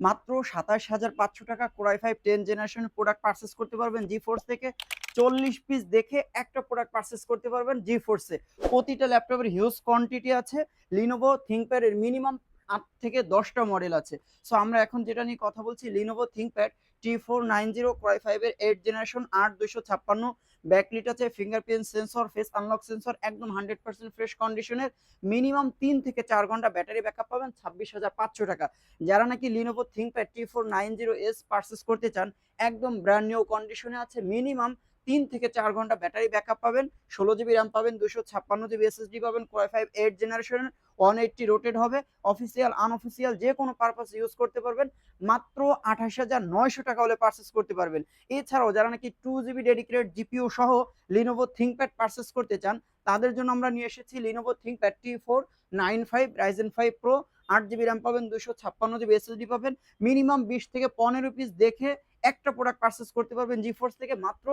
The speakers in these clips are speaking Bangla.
মাত্র সাতাশ হাজার পাঁচশো টাকা core i five ten generation product purchase করতে পারবেন জি ফোর্স থেকে চল্লিশ পিস দেখে একটা প্রোডাক্ট পারচেস করতে পারবেন জি ফোর্সে প্রতিটা ল্যাপটপের হিউজ কোয়ান্টিটি আছে লিনোভো থিঙ্কপ্যাডের মিনিমাম আট থেকে দশটা মডেল আছে। সো আমরা এখন যেটা নিয়ে কথা বলছি Lenovo ThinkPad T four nine zero ক্রয় ফাইভের এইট জেনারেশন আট দুশো ছাপ্পান্ন। ব্যাকলিট আছে fingerprint sensor face unlock sensor একদম হান্ড্রেড পার্সেন্ট ফ্রেশ কন্ডিশনের মিনিমাম তিন থেকে চার ঘণ্টা ব্যাটারি ব্যাকআপ পাবেন, ছাব্বিশ হাজার পাঁচশো টাকা। যারা নাকি Lenovo ThinkPad T four nine zero S purchase করতে চান, একদম ব্র্যান্ড নিউ কন্ডিশনে আছে। মিনিমাম তিন থেকে চার ঘণ্টা ব্যাটারি ব্যাকআপ পাবেন, ষোলো জিবি র্যাম পাবেন দুশো ছাপ্পান্ন জিবি এসএসডি পাবেন কোয়াই ফাইভ এইট জেনারেশনের ওয়ান এইটটি রোটেড হবে অফিসিয়াল আনঅফিসিয়াল যে কোনো পারপাস ইউজ করতে পারবেন, মাত্র আঠাশ হাজার নয়শো টাকা হলে পারচেস করতে পারবেন। এছাড়াও যারা নাকি টু জিবি ডেডিকেটেড জিপিও সহ লিনোভো থিঙ্কপ্যাড পারচেস করতে চান, তাদের জন্য আমরা নিয়ে এসেছি Lenovo ThinkPad T four nine five Ryzen five Pro আট জিবি র্যাম পাবেন দুশো ছাপ্পান্ন জিবি এসএসডি পাবেন মিনিমাম বিশ থেকে পনেরো পিস দেখে একটা প্রোডাক্ট পারচেস করতে পারবেন জিফোর্স থেকে মাত্র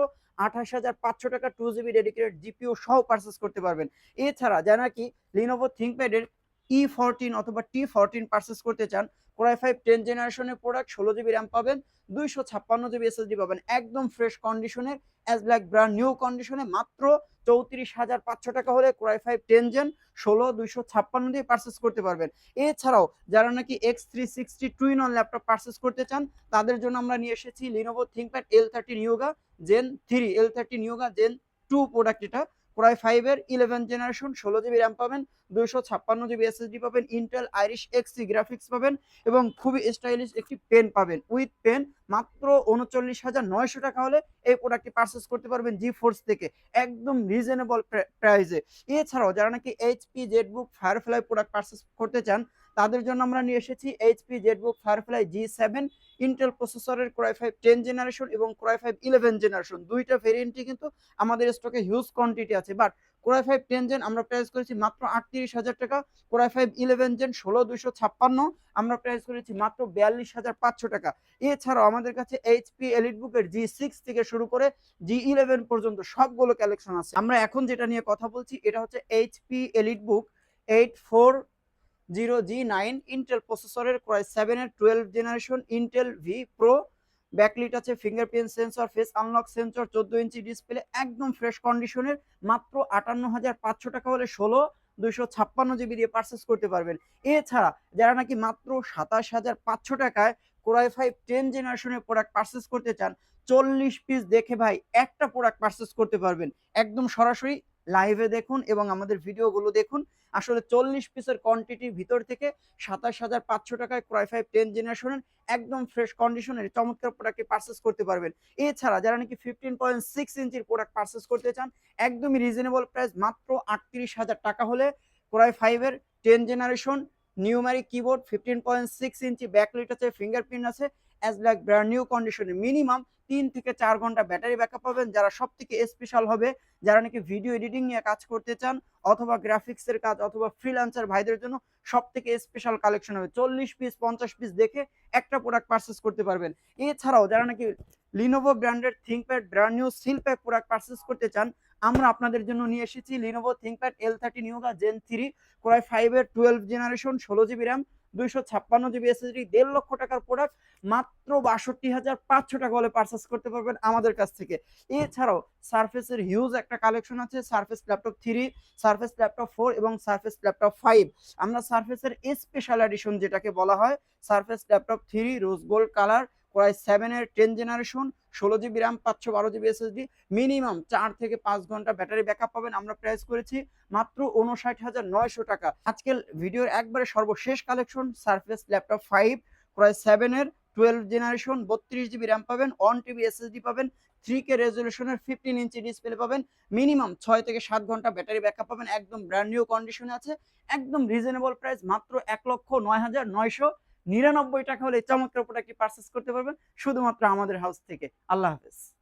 আঠাশ হাজার পাঁচশো টাকা টু জিবি ডেডিকেটেড জিপিও সহ পারচেস করতে পারবেন। এছাড়া যারা কি লিনোভো থিঙ্কপ্যাডের ই ফোরটিন অথবা টি ফোরটিন পারচেস করতে চান কোরাই ফাইভ টেন জেনারেশনের প্রোডাক্ট ষোলো জিবি র্যাম পাবেন, দুইশো ছাপ্পান্ন জিবি এসএসডি পাবেন। একদম ফ্রেশ কন্ডিশনের অ্যাজ ব্ল্যাক ব্র্যান্ড নিউ কন্ডিশনে মাত্র চৌত্রিশ হাজার পাঁচশো টাকা হলে ক্রয় ফাইভ টেন জেন ষোলো, দুইশো ছাপ্পান্ন দিয়ে পার্সেস করতে পারবেন। এছাড়াও যারা নাকি X three sixty two in one laptop purchase করতে চান, তাদের জন্য আমরা নিয়ে এসেছি Lenovo ThinkPad L thirteen Yoga Gen three L thirteen Yoga Gen two product এটা। কোরাই ফাইভের ইলেভেন জেনারেশন ষোলো জিবি র্যাম পাবেন, দুইশো ছাপ্পান্ন জিবি এসএসডি পাবেন ইন্টেল আইরিশ এক্সি গ্রাফিক্স পাবেন এবং খুবই স্টাইলিশ একটি পেন পাবেন। উইথ পেন মাত্র উনচল্লিশ হাজার নয়শো টাকা হলে এই প্রোডাক্টটি পারচেস করতে পারবেন জি ফোর্স থেকে, একদম রিজনেবল প্রাইজে এছাড়াও যারা নাকি HP ZBook Firefly product purchase করতে চান তাদের জন্য আমরা নিয়ে এসেছি HP ZBook Firefly G seven Intel প্রসেসরের Core i five ten generation এবং Core i five eleven generation দুইটা ভেরিয়েন্টই কিন্তু আমাদের স্টকে হিউজ কোয়ান্টিটি আছে। But Core i five ten Gen আমরা প্রাইস করেছি মাত্র আটত্রিশ হাজার টাকা। কোরাই ফাইভ ইলেভেন জেন ষোলো দুইশো ছাপ্পান্ন, আমরা প্রাইস করেছি মাত্র বিয়াল্লিশ হাজার পাঁচশো টাকা। এছাড়াও আমাদের কাছে এইচপি এলিট বুকের জি সিক্স থেকে শুরু করে জি ইলেভেন পর্যন্ত সবগুলো কালেকশন আছে। আমরা এখন যেটা নিয়ে কথা বলছি, এটা হচ্ছে HP EliteBook eight four zero G nine Intel প্রসেসরের ক্রয় সেভেনের twelve generation Intel vPro backlit আছে fingerprint sensor face unlock sensor চোদ্দ ইঞ্চি ডিসপ্লে একদম ফ্রেশ কন্ডিশনের মাত্র আটান্ন হাজার পাঁচশো টাকা হলে ষোলো, দুইশো ছাপ্পান্ন জিবি দিয়ে পারচেস করতে পারবেন। এছাড়া যারা নাকি মাত্র সাতাশ হাজার পাঁচশো টাকায় কোরাই ফাইভ টেন জেনারেশনের প্রোডাক্ট পারচেস করতে চান, চল্লিশ পিস দেখে ভাই একটা প্রোডাক্ট পারচেস করতে পারবেন। একদম সরাসরি লাইভে দেখুন এবং আমাদের ভিডিওগুলো দেখুন। আসলে চল্লিশ পিসের কোয়ান্টিটির ভিতর থেকে সাতাশ হাজার পাঁচশো টাকায় ক্রয় ফাইভ টেন জেনারেশনের একদম ফ্রেশ কন্ডিশনের চমৎকার প্রোডাক্টটি পারচেস করতে পারবেন। এছাড়া যারা নাকি ফিফটিন পয়েন্ট সিক্স ইঞ্চির প্রোডাক্ট পারচেস করতে চান, একদমই রিজনেবল প্রাইস মাত্র আটত্রিশ হাজার টাকা হলে ক্রয় ফাইভের ten generation numeric keyboard fifteen point six inch backlit আছে ফিঙ্গারপ্রিন্ট আছে অ্যাজ ব্ল্যাক ব্র্যান্ড নিউ কন্ডিশনে মিনিমাম তিন থেকে চার ঘণ্টা ব্যাটারি ব্যাকআপ পাবেন। যারা সব থেকে স্পেশাল হবে, যারা নাকি ভিডিও এডিটিং নিয়ে কাজ করতে চান, অথবা গ্রাফিক্সের কাজ, অথবা ফ্রিল্যান্সার ভাইদের জন্য সব থেকে স্পেশাল কালেকশন হবে। চল্লিশ পিস পঞ্চাশ পিস দেখে একটা প্রোডাক্ট পারচেস করতে পারবেন। এছাড়াও যারা নাকি লিনোভো ব্র্যান্ডের ThinkPad brand new seal pack product purchase করতে চান, আমরা আপনাদের জন্য নিয়ে এসেছি Lenovo ThinkPad L thirteen Yoga Gen three Core i ফাইভের টুয়েলভ জেনারেশন ষোলো জিবি র্যাম দুইশো ছাপ্পান্ন জিবি এসএসডি, দেড় লক্ষ টাকার প্রোডাক্ট মাত্র বাষট্টি হাজার পাঁচশো টাকা হলে পারচেস করতে পারবেন আমাদের কাছ থেকে। এছাড়াও সার্ফেসের হিউজ একটা কালেকশন আছে Surface Laptop three Surface Laptop four এবং সার্ফেস ল্যাপটপ ফাইভ আমরা সার্ফেসের স্পেশাল এডিশন যেটাকে বলা হয় Surface Laptop three rose gold colour প্রায় সেভেনের টেন জেনারেশন ষোলো জিবি র্যাম পাঁচশো বারো জিবি এসএসডি মিনিমাম চার থেকে পাঁচ ঘণ্টা ব্যাটারি ব্যাকআপ পাবেন। আমরা প্রাইস করেছি মাত্র উনষাট হাজার নয়শো টাকা। আজকের ভিডিওর একবারে সর্বশেষ কালেকশন সার্ফেস ল্যাপটপ ফাইভ প্রায় সেভেনের টুয়েলভ জেনারেশন বত্রিশ জিবি র্যাম পাবেন ওয়ান টিবি এসএসডি পাবেন থ্রি কে রেজলিউশনের ফিফটিন ইঞ্চি ডিসপ্লে পাবেন মিনিমাম ছয় থেকে সাত ঘণ্টা ব্যাটারি ব্যাকআপ পাবেন, একদম ব্র্যান্ড নিউ কন্ডিশনে আছে, একদম রিজনেবল প্রাইস মাত্র এক লক্ষ নয় হাজার নয়শো নিরানব্বই টাকা হলে চমৎকার প্রোডাক্টটি পারচেস করতে পারবেন। শুধুমাত্র আমাদের হাউস থেকে। আল্লাহ হাফেজ।